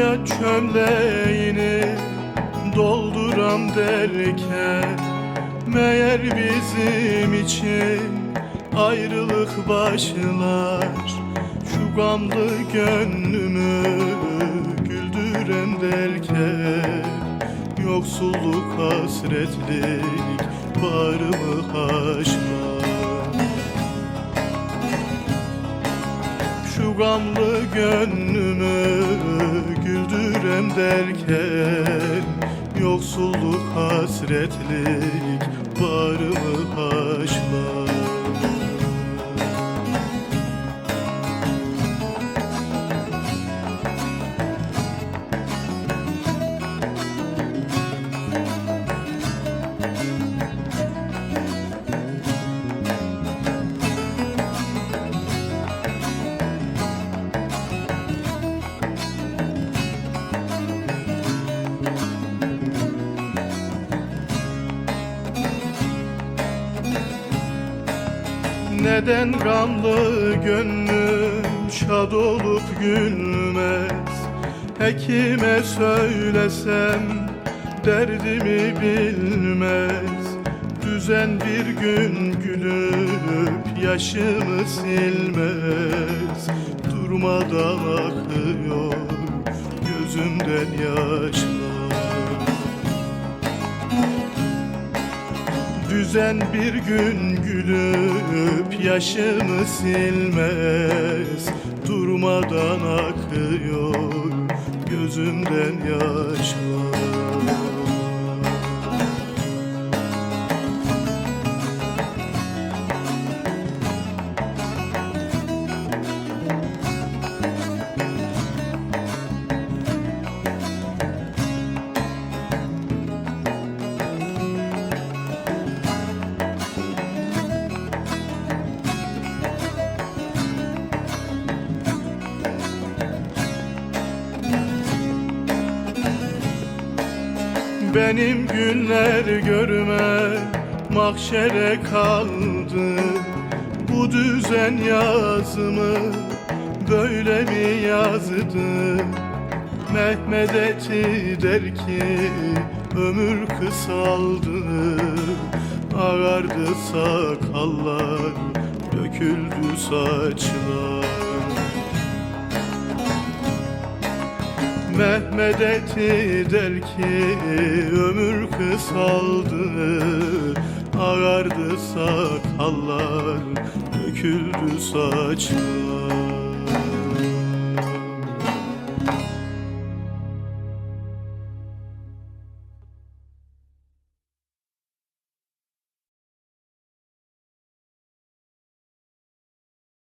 Hayat çömleğini dolduram derken Meğer bizim için ayrılık başlar. Şu gamlı gönlümü güldürem derken Yoksulluk hasretlik bağrımı haşlar. Şu gamlı gönlümü derken Yoksulluk hasretlik bağrımı haşlar Neden gamlı gönlüm şad olup gülmez? Hekime söylesem derdimi bilmez. Düzen bir gün gülüp yaşımı silmez. Durmadan akıyor gözümden yaşlar Düzen bir gün gülüp yaşımı silmez. Durmadan akıyor gözümden yaşlar Benim günler görme mahşere kaldı Bu düzen yazımı böyle mi yazdı Mehmet Eti der ki ömür kısaldı Ağardı sakallar döküldü saçlar Mehmet Eti der ki ömür kısaldı Ağardı sakallar, döküldü saçlar